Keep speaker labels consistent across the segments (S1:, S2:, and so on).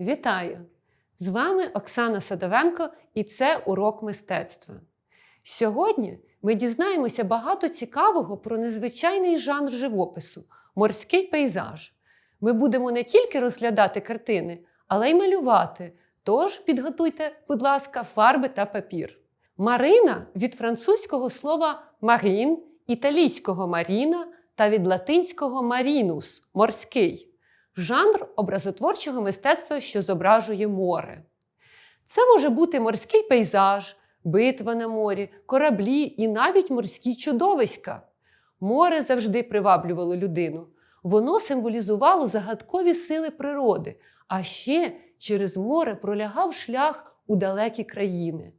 S1: Вітаю! З вами Оксана Садовенко і це урок мистецтва. Сьогодні ми дізнаємося багато цікавого про незвичайний жанр живопису морський пейзаж. Ми будемо не тільки розглядати картини, але й малювати. Тож підготуйте, будь ласка, фарби та папір. Марина від французького слова марін, італійського маріна та від латинського марінус морський жанр образотворчого мистецтва, що зображує море. Це може бути морський пейзаж, битва на морі, кораблі і навіть морські чудовиська. Море завжди приваблювало людину. Воно символізувало загадкові сили природи, а ще через море пролягав шлях у далекі країни.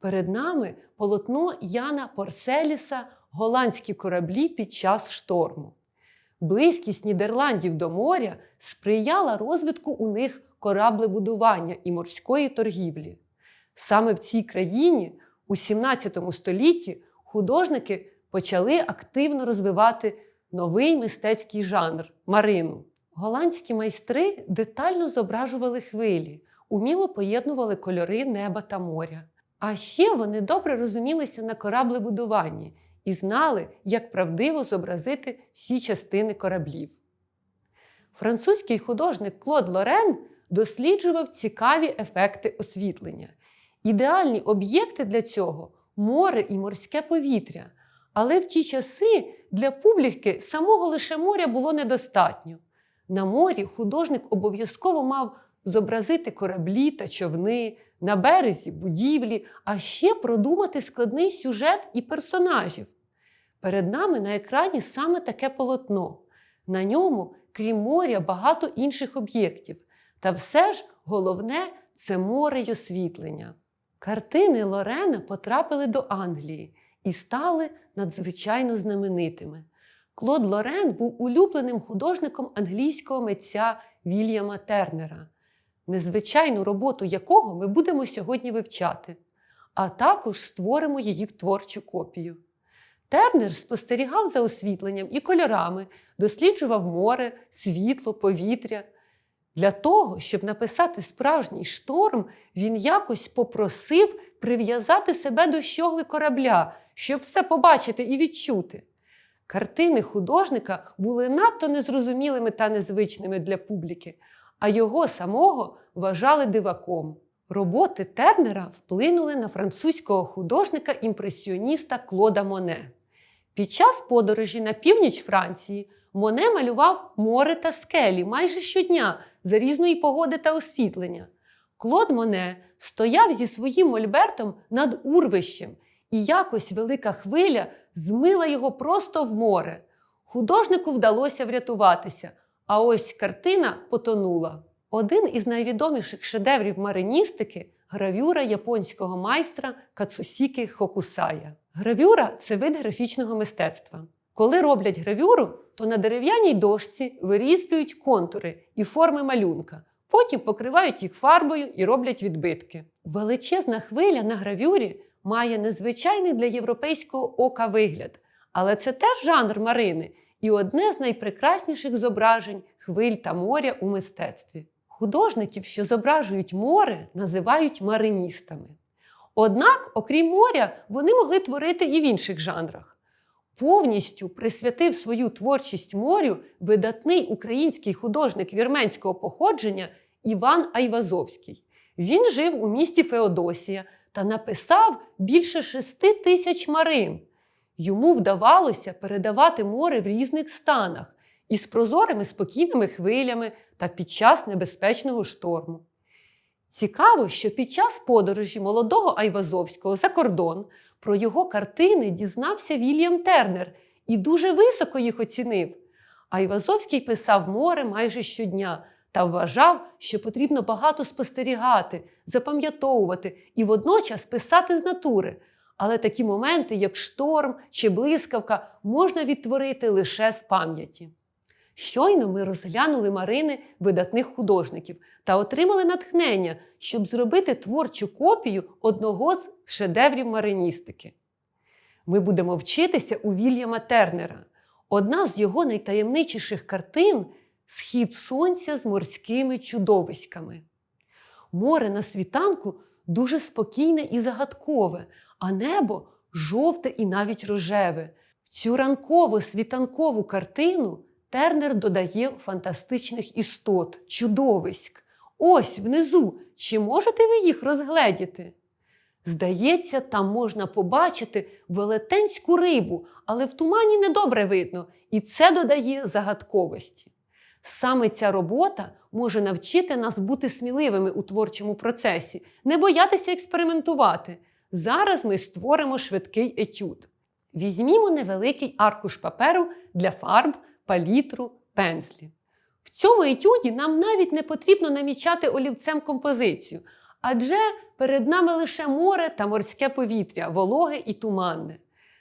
S1: Перед нами полотно Яна Порселіса голландські кораблі під час шторму. Близькість Нідерландів до моря сприяла розвитку у них кораблебудування і морської торгівлі. Саме в цій країні у 17 столітті художники почали активно розвивати новий мистецький жанр марину. Голландські майстри детально зображували хвилі, уміло поєднували кольори неба та моря. А ще вони добре розумілися на кораблебудуванні і знали, як правдиво зобразити всі частини кораблів. Французький художник Клод Лорен досліджував цікаві ефекти освітлення. Ідеальні об'єкти для цього море і морське повітря. Але в ті часи для публіки самого лише моря було недостатньо. На морі художник обов'язково мав зобразити кораблі та човни, на березі будівлі, а ще продумати складний сюжет і персонажів. Перед нами на екрані саме таке полотно. На ньому, крім моря, багато інших об'єктів. Та все ж головне це море й освітлення. Картини Лорена потрапили до Англії і стали надзвичайно знаменитими. Клод Лорен був улюбленим художником англійського митця Вільяма Тернера, незвичайну роботу якого ми будемо сьогодні вивчати, а також створимо її в творчу копію. Тернер спостерігав за освітленням і кольорами, досліджував море, світло, повітря. Для того, щоб написати справжній шторм, він якось попросив прив'язати себе до щогли корабля, щоб все побачити і відчути. Картини художника були надто незрозумілими та незвичними для публіки, а його самого вважали диваком. Роботи Тернера вплинули на французького художника-імпресіоніста Клода Моне. Під час подорожі на північ Франції Моне малював море та скелі майже щодня за різної погоди та освітлення. Клод Моне стояв зі своїм мольбертом над урвищем, і якось велика хвиля змила його просто в море. Художнику вдалося врятуватися, а ось картина потонула. Один із найвідоміших шедеврів мариністики гравюра японського майстра Кацусіки Хокусая. Гравюра це вид графічного мистецтва. Коли роблять гравюру, то на дерев'яній дошці вирізблюють контури і форми малюнка, потім покривають їх фарбою і роблять відбитки. Величезна хвиля на гравюрі має незвичайний для європейського ока вигляд, але це теж жанр марини і одне з найпрекрасніших зображень хвиль та моря у мистецтві. Художників, що зображують море, називають мариністами. Однак, окрім моря, вони могли творити і в інших жанрах. Повністю присвятив свою творчість морю видатний український художник вірменського походження Іван Айвазовський. Він жив у місті Феодосія та написав більше шести тисяч марин. Йому вдавалося передавати море в різних станах із прозорими спокійними хвилями та під час небезпечного шторму. Цікаво, що під час подорожі молодого Айвазовського за кордон про його картини дізнався Вільям Тернер і дуже високо їх оцінив. Айвазовський писав море майже щодня та вважав, що потрібно багато спостерігати, запам'ятовувати і водночас писати з натури. Але такі моменти, як шторм чи блискавка, можна відтворити лише з пам'яті. Щойно ми розглянули марини видатних художників та отримали натхнення, щоб зробити творчу копію одного з шедеврів мариністики. Ми будемо вчитися у Вільяма Тернера. Одна з його найтаємничіших картин Схід сонця з морськими чудовиськами. Море на світанку дуже спокійне і загадкове, а небо жовте і навіть рожеве. В цю ранкову світанкову картину Тернер додає фантастичних істот, чудовиськ. Ось внизу. Чи можете ви їх розгледіти? Здається, там можна побачити велетенську рибу, але в тумані недобре видно, і це додає загадковості. Саме ця робота може навчити нас бути сміливими у творчому процесі, не боятися експериментувати. Зараз ми створимо швидкий етюд. Візьмімо невеликий аркуш паперу для фарб, палітру, пензлі. В цьому етюді нам навіть не потрібно намічати олівцем композицію, адже перед нами лише море та морське повітря, вологе і туманне.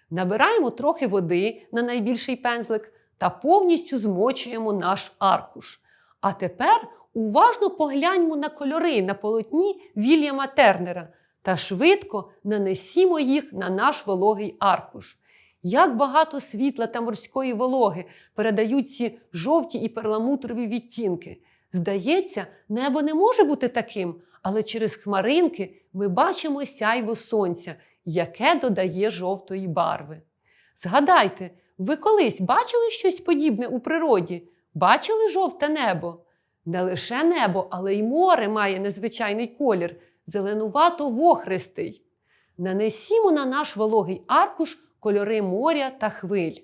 S1: Набираємо трохи води на найбільший пензлик та повністю змочуємо наш аркуш. А тепер уважно погляньмо на кольори на полотні Вільяма Тернера та швидко нанесімо їх на наш вологий аркуш. Як багато світла та морської вологи передають ці жовті і перламутрові відтінки. Здається, небо не може бути таким, але через хмаринки ми бачимо сяйво сонця, яке додає жовтої барви. Згадайте, ви колись бачили щось подібне у природі? Бачили жовте небо? Не лише небо, але й море має незвичайний колір, зеленувато-вохристий. Нанесімо на наш вологий аркуш кольори моря та хвиль.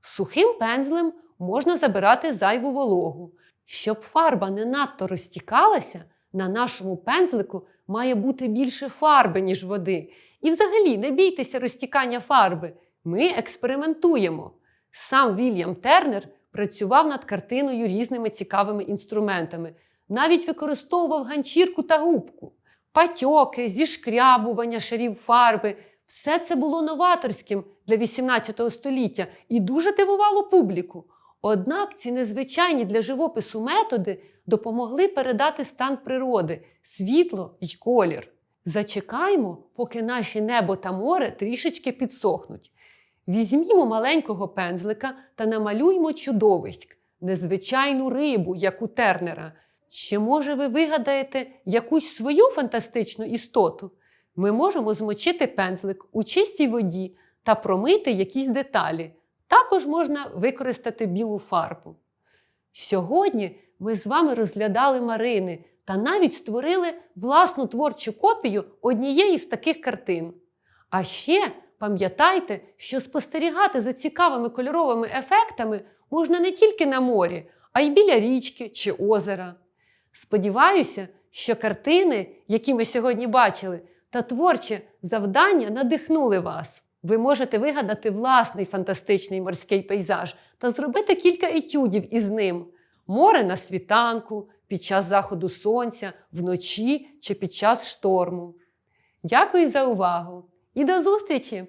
S1: Сухим пензлем можна забирати зайву вологу. Щоб фарба не надто розтікалася, на нашому пензлику має бути більше фарби, ніж води. І взагалі не бійтеся розтікання фарби. Ми експериментуємо. Сам Вільям Тернер працював над картиною різними цікавими інструментами, навіть використовував ганчірку та губку. Патьоки, зішкрябування шарів фарби все це було новаторським для 18 століття і дуже дивувало публіку. Однак ці незвичайні для живопису методи допомогли передати стан природи, світло й колір. Зачекаймо, поки наші небо та море трішечки підсохнуть. Візьмімо маленького пензлика та намалюймо чудовиськ, незвичайну рибу, як у Тернера. Чи може ви вигадаєте якусь свою фантастичну істоту? Ми можемо змочити пензлик у чистій воді та промити якісь деталі. Також можна використати білу фарбу. Сьогодні ми з вами розглядали Марини та навіть створили власну творчу копію однієї з таких картин. А ще пам'ятайте, що спостерігати за цікавими кольоровими ефектами можна не тільки на морі, а й біля річки чи озера. Сподіваюся, що картини, які ми сьогодні бачили, та творчі завдання надихнули вас. Ви можете вигадати власний фантастичний морський пейзаж та зробити кілька етюдів із ним: море на світанку, під час заходу сонця, вночі чи під час шторму. Дякую за увагу і до зустрічі!